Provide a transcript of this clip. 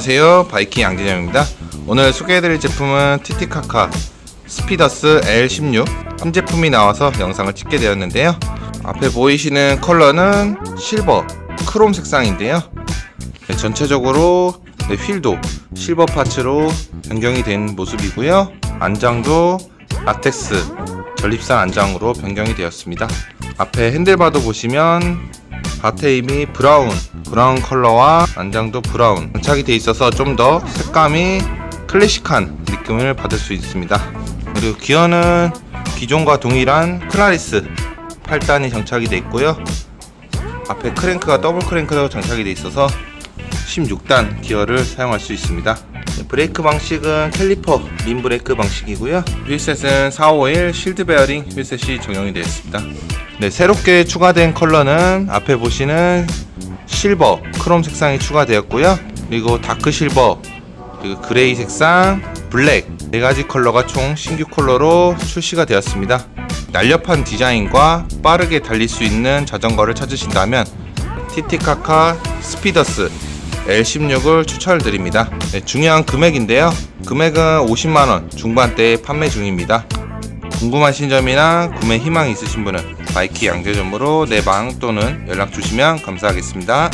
안녕하세요. 바이킹 양진영입니다. 오늘 소개해드릴 제품은 티티카카 스피더스 L16 신제품이 나와서 영상을 찍게 되었는데요. 앞에 보이시는 컬러는 실버 크롬 색상인데요. 네, 전체적으로 네, 휠도 실버 파츠로 변경이 된 모습이고요. 안장도 라텍스 전립선 안장으로 변경이 되었습니다. 앞에 핸들바도 보시면 바테임이 브라운, 브라운 컬러와 안장도 브라운 장착이 돼 있어서 좀 더 색감이 클래식한 느낌을 받을 수 있습니다. 그리고 기어는 기존과 동일한 클라리스 8단이 장착이 돼 있고요. 앞에 크랭크가 더블 크랭크로 장착이 돼 있어서 16단 기어를 사용할 수 있습니다. 네, 브레이크 방식은 캘리퍼 린 브레이크 방식이고요. 휠셋은 451 실드 베어링 휠셋이 적용이 되어 있습니다. 네, 새롭게 추가된 컬러는 앞에 보시는 실버 크롬 색상이 추가되었고요. 그리고 다크 실버, 그리고 그레이 색상, 블랙 네 가지 컬러가 총 신규 컬러로 출시가 되었습니다. 날렵한 디자인과 빠르게 달릴 수 있는 자전거를 찾으신다면 티티카카 스피더스 L16을 추천드립니다. 네, 중요한 금액인데요. 금액은 50만원 중반대에 판매 중입니다. 궁금하신 점이나 구매 희망이 있으신 분은 바이키 양재점으로 내방 또는 연락 주시면 감사하겠습니다.